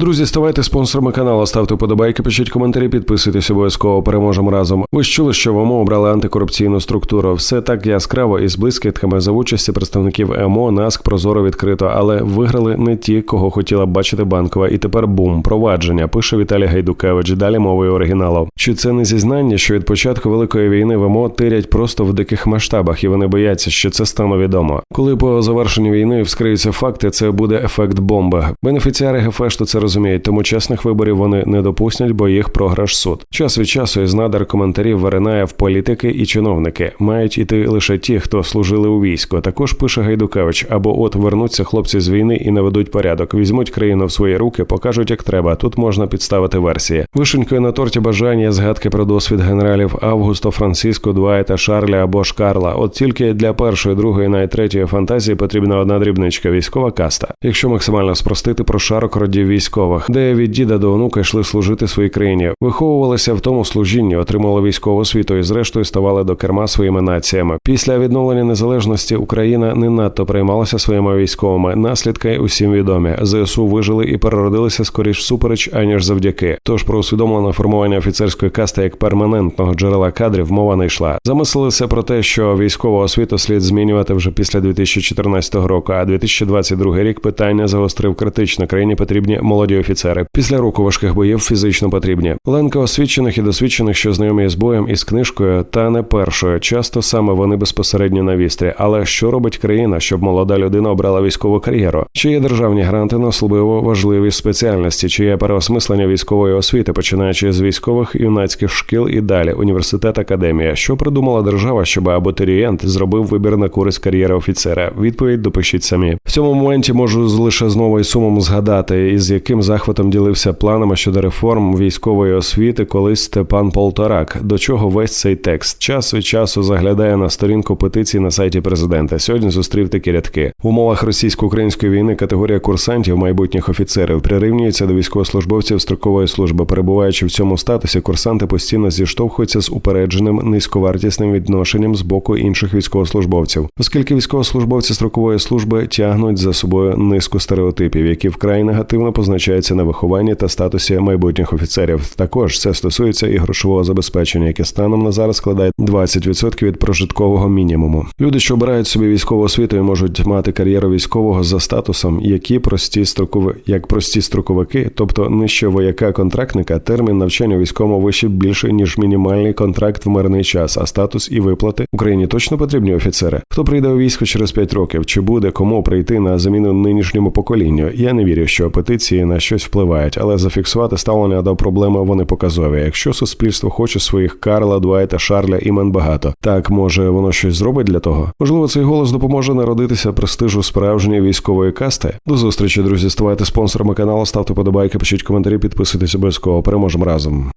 Друзі, ставайте спонсорами каналу, ставте подобайки, пишіть коментарі, підписуйтесь обов'язково. Переможемо разом. Ви ж чули, що в обрали антикорупційну структуру. Все так яскраво і з блискітками за участі представників ЕМО, НАСК прозоро відкрито, але виграли не ті, кого хотіла б бачити банкова. І тепер бум, провадження. Пише Віталій Гайдукевич. Далі мовою оригіналу. Чи це не зізнання, що від початку великої війни в ЕМО тирять просто в диких масштабах, і вони бояться, що це стане відомо. Коли по завершенню війни вскриються факти, це буде ефект бомби. Бенефіціари Гефешту це розуміють, тому чесних виборів вони не допустять, бо їх програш суд. Час від часу із надар коментарів виринає в політики і чиновники. Мають іти лише ті, хто служили у війську. Також пише Гайдукевич, або от вернуться хлопці з війни і наведуть порядок, візьмуть країну в свої руки, покажуть як треба. Тут можна підставити версії. Вишенькою на торті бажання згадки про досвід генералів Августо, Франциско, Дуайта, Шарля або ж Карла. От тільки для першої, другої, навіть третьої фантазії потрібна одна дрібничка військова каста. Якщо максимально спростити про шарок родів військових, де від діда до онука йшли служити своїй країні, виховувалися в тому служінні, отримали військову освіту і зрештою ставали до керма своїми націями. Після відновлення незалежності Україна не надто приймалася своїми військовими. Наслідки усім відомі. ЗСУ вижили і переродилися скоріш всупереч, аніж завдяки. Тож про усвідомлене формування офіцерської касти як перманентного джерела кадрів мова не йшла. Замислилися про те, що військову освіту слід змінювати вже після 2014 року. А 2022 рік питання загострив критично. Країні потрібні молоді офіцери. Після року важких боїв фізично потрібні. Ланка освічених і досвідчених, що знайомі з боєм і з книжкою, та не першою. Часто саме вони безпосередньо на вістрі. Але що робить країна, щоб молода людина обрала військову кар'єру? Чи є державні гранти на особливо важливі спеціальності? Чи є переосмислення військової освіти, починаючи з військових юнацьких шкіл і далі, університет, академія? Що придумала держава, щоб абітурієнт зробив вибір на користь кар'єри офіцера? Відповідь допишіть самі. В цьому моменті можу лише знову із сумом згадати, із яким захватом ділився планами щодо реформ військової освіти колись Степан Полторак. До чого весь цей текст час від часу заглядає на сторінку петиції на сайті президента. Сьогодні зустрів такі рядки в умовах російсько-української війни. Категорія курсантів, майбутніх офіцерів, прирівнюється до військовослужбовців строкової служби. Перебуваючи в цьому статусі, курсанти постійно зіштовхуються з упередженим низьковартісним відношенням з боку інших військовослужбовців, оскільки військовослужбовці строкової служби тягнуть за собою низку стереотипів, які вкрай негативно позначаються на вихованні та статусі майбутніх офіцерів. Також це стосується і грошового забезпечення, яке станом на зараз складає 20% від прожиткового мінімуму. Люди, що обирають собі військову освіту, і можуть мати кар'єру військового за статусом, які прості строкови, як прості строковики, тобто нижче вояка контрактника, термін навчання військовому вище більше ніж мінімальний контракт в мирний час, а статус і виплати Україні точно потрібні офіцери. Хто прийде у військо через 5 років? Чи буде кому прийти на заміну нинішньому поколінню? Я не вірю, що петиції на щось впливають, але зафіксувати ставлення до проблеми вони показові. Якщо суспільство хоче своїх Карла, Дуайта, Шарля імен багато, так може воно щось зробить для того? Можливо, цей голос допоможе народитися престижу справжньої військової касти. До зустрічі, друзі. Ставайте спонсорами каналу, ставте подобайки, пишіть коментарі, підписуйтесь обов'язково. Переможемо разом.